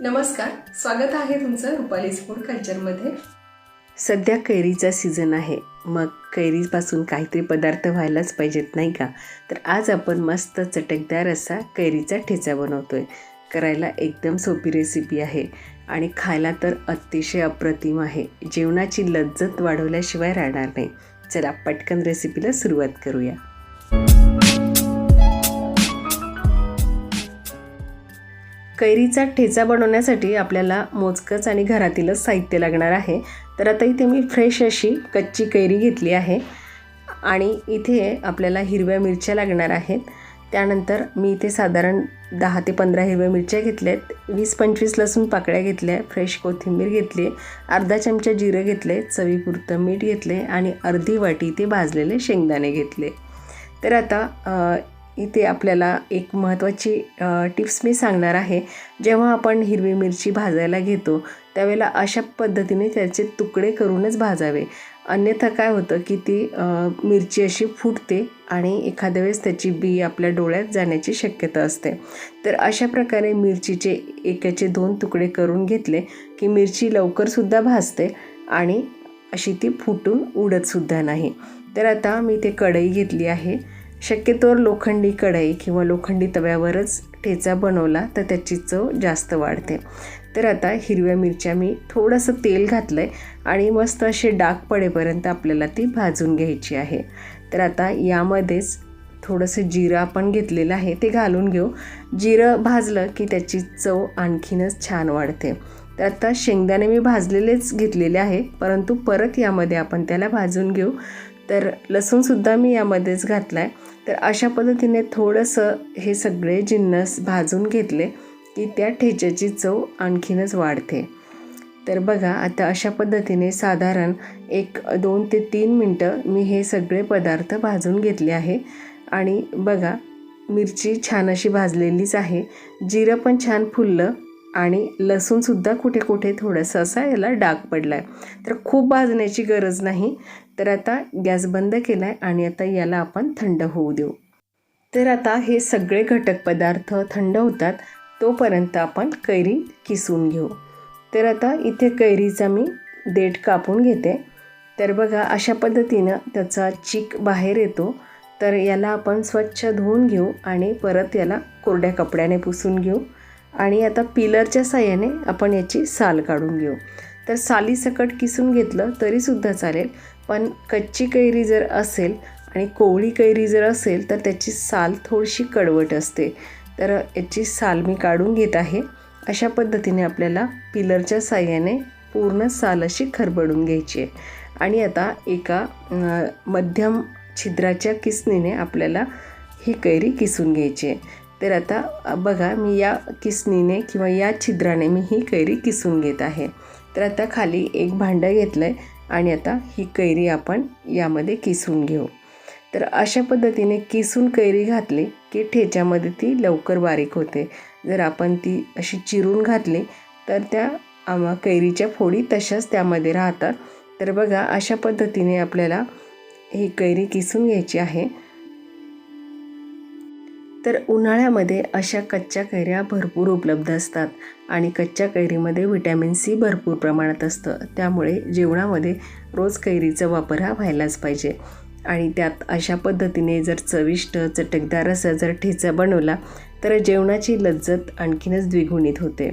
नमस्कार स्वागत आहे तुमचं रुपालीज फूड कल्चरमध्ये. सध्या कैरीचा सीझन आहे. मग कैरीपासून काहीतरी पदार्थ व्हायलाच पाहिजेत नाही का? तर आज आपण मस्त चटकदार असा कैरीचा ठेचा बनवतो आहे करायला एकदम सोपी रेसिपी आहे. आणि खायला तर अतिशय अप्रतिम आहे. जेवणाची लज्जत वाढवल्याशिवाय राहणार नाही. चला पटकन रेसिपीला सुरुवात करूया. कैरीचा ठेचा बनवण्यासाठी आपल्याला मोजकंच आणि घरातीलच साहित्य लागणार आहे. तर आता इथे मी फ्रेश अशी कच्ची कैरी घेतली आहे. आणि इथे आपल्याला हिरव्या मिरच्या लागणार आहेत. त्यानंतर मी इथे साधारण दहा ते पंधरा हिरव्या मिरच्या घेतल्या आहेत वीस पंचवीस लसूण पाकळ्या घेतल्या फ्रेश कोथिंबीर घेतली अर्धा चमचा जिरं घेतले चवीपुरतं मीठ घेतले आणि अर्धी वाटी ते भाजलेले शेंगदाणे घेतले. तर आता इथे आपल्याला एक महत्त्वाची टिप्स मी सांगणार आहे. जेव्हा आपण हिरवी मिरची भाजायला घेतो त्यावेळेला अशा पद्धतीने त्याचे तुकडे करूनच भाजावे. अन्यथा काय होतं की ती मिरची अशी फुटते आणि एखाद्या वेळेस त्याची बी आपल्या डोळ्यात जाण्याची शक्यता असते. तर अशा प्रकारे मिरचीचे एकाचे दोन तुकडे करून घेतले की मिरची लवकरसुद्धा भाजते आणि अशी ती फुटून उडतसुद्धा नाही. तर आता मी ते कढई घेतली आहे. शक्यतोवर लोखंडी कढई किंवा लोखंडी तव्यावरच ठेचा बनवला तर त्याची चव जास्त वाढते. तर आता हिरव्या मिरच्या मी थोडंसं तेल घातलं आहे आणि मस्त असे डाग पडेपर्यंत आपल्याला ती भाजून घ्यायची आहे. तर आता यामध्येच थोडंसं जिरं आपण घेतलेलं आहे ते घालून घेऊ. जिरं भाजलं की त्याची चव आणखीनच छान वाढते. तर आता शेंगदाणे मी भाजलेलेच घेतलेले आहे परंतु परत यामध्ये आपण त्याला भाजून घेऊ. तर लसूणसुद्धा मी यामध्येच घातला आहे तर अशा पद्धतीने थोडंसं हे सगळे जिन्नस भाजून घेतले की त्या ठेच्याची चव आणखीनच वाढते. तर बघा आता अशा पद्धतीने साधारण एक दोन ते तीन मिनटं मी हे सगळे पदार्थ भाजून घेतले आहे. आणि बघा मिरची छान अशी भाजलेलीच आहे. जिरं पण छान फुललं आणि लसूणसुद्धा कुठे कुठे थोडंसं असा याला डाग पडला आहे तर खूप भाजण्याची गरज नाही. तर आता गॅस बंद केला आहे आणि आता याला आपण थंड होऊ देऊ. तर आता हे सगळे घटक पदार्थ थंड होतात तोपर्यंत आपण कैरी किसून घेऊ. तर आता इथे कैरीचा मी देठ कापून घेते. तर बघा अशा पद्धतीनं त्याचा चीक बाहेर येतो. तर याला आपण स्वच्छ धुवून घेऊ आणि परत याला कोरड्या कपड्याने पुसून घेऊ. आणि आता पिलरच्या साह्याने आपण याची साल काढून घेऊ. तर सालीसकट किसून घेतलं तरीसुद्धा चालेल पण कच्ची कैरी जर असेल आणि कोवळी कैरी जर असेल तर त्याची साल थोडीशी कडवट असते. तर याची साल मी काढून घेत आहे. अशा पद्धतीने आपल्याला पिलरच्या साह्याने पूर्ण साल अशी खरबडून घ्यायची आहे. आणि आता एका मध्यम छिद्राच्या किसनीने आपल्याला ही कैरी किसून घ्यायची आहे. तर आता बघा मी या किसनीने किंवा या छिद्राने मी ही कैरी किसून घेत आहे. तर आता खाली एक भांडं घेतलं आहे आणि आता ही कैरी आपण यामध्ये किसून घेऊ. तर अशा पद्धतीने किसून कैरी घातली की ठेच्यामध्ये ती लवकर बारीक होते. जर आपण ती अशी चिरून घातली तर त्या आम्हा कैरीच्या फोडी तशाच त्यामध्ये राहतात. तर बघा अशा पद्धतीने आपल्याला ही कैरी किसून घ्यायची आहे. तर उन्हाळ्यामध्ये अशा कच्च्या कैऱ्या भरपूर उपलब्ध असतात आणि कच्च्या कैरीमध्ये व्हिटॅमिन सी भरपूर प्रमाणात असतं. त्यामुळे जेवणामध्ये रोज कैरीचा वापर हा व्हायलाच पाहिजे. आणि त्यात अशा पद्धतीने जर चविष्ट चटकदार असा जर ठेचा बनवला तर जेवणाची लज्जत आणखीनच द्विगुणित होते.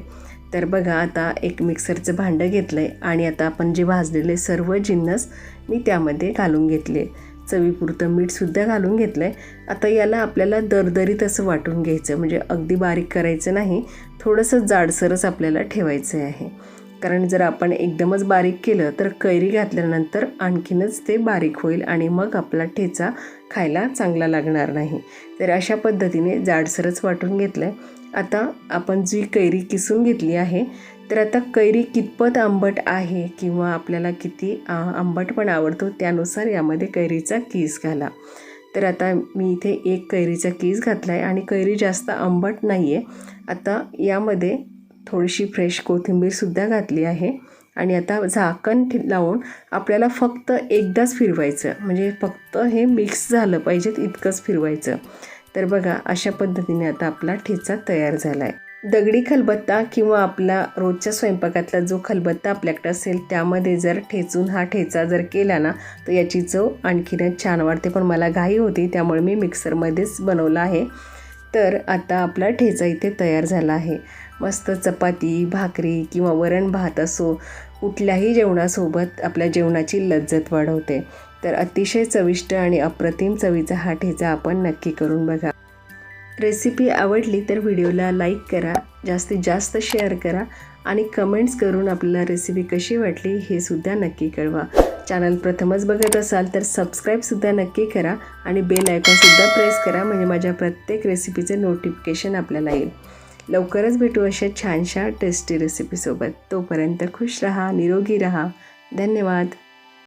तर बघा आता एक मिक्सरचं भांडं घेतलं आहे आणि आता आपण जे भाजलेले सर्व जिन्नस मी त्यामध्ये घालून घेतले. चवीपुरतं मीठसुद्धा घालून घेतलं आहे आता याला आपल्याला दरदरीत असं वाटून घ्यायचं म्हणजे अगदी बारीक करायचं नाही थोडंसं जाडसरच आपल्याला ठेवायचं आहे. कारण जर आपण एकदमच बारीक केलं तर कैरी घातल्यानंतर आणखीनच ते बारीक होईल आणि मग आपला ठेचा खायला चांगला लागणार नाही. तर अशा पद्धतीने जाडसरच वाटून घेतलं आहे आता आपण जी कैरी किसून घेतली आहे तर आता कैरी कितपत आंबट आहे किंवा आपल्याला किती आंबट पण आवडतो त्यानुसार यामध्ये कैरीचा कीस घाला. तर आता मी इथे एक कैरीचा कीस घातला आहे आणि कैरी जास्त आंबट नाही आहे आता यामध्ये थोडीशी फ्रेश कोथिंबीरसुद्धा घातली आहे आणि आता झाकण लावून आपल्याला फक्त एकदाच फिरवायचं. म्हणजे फक्त हे मिक्स झालं पाहिजेत इतकंच फिरवायचं. तर बघा अशा पद्धतीने आता आपला ठेचा तयार झाला आहे दगडी खलबत्ता किंवा आपला रोजच्या स्वयंपाकातला जो खलबत्ता आपल्याकडे असेल त्यामध्ये जर ठेचून हा ठेचा जर केला ना तर याची चव आणखीनच छान वाटते पण मला घाई होती त्यामुळे मी मिक्सरमध्येच बनवला आहे. तर आता आपला ठेचा इथे तयार झाला आहे. मस्त चपाती भाकरी किंवा वरण भात असो कुठल्याही जेवणासोबत आपल्या जेवणाची लज्जत वाढवते. तर अतिशय चविष्ट आणि अप्रतिम चवीचा हा ठेचा आपण नक्की करून बघा. रेसिपी आवडली तर व्हिडिओला लाईक करा जास्तीत जास्त शेअर करा आणि कमेंट्स करून आपल्याला रेसिपी कशी वाटली हे सुद्धा नक्की कळवा. चॅनल प्रथमच बघत असाल तर सबस्क्राईबसुद्धा नक्की करा आणि बेल आयकॉनसुद्धा प्रेस करा म्हणजे माझ्या प्रत्येक रेसिपीचं नोटिफिकेशन आपल्याला येईल. लवकरच भेटू अशा छानशा टेस्टी रेसिपीसोबत तोपर्यंत खुश रहा निरोगी रहा. धन्यवाद.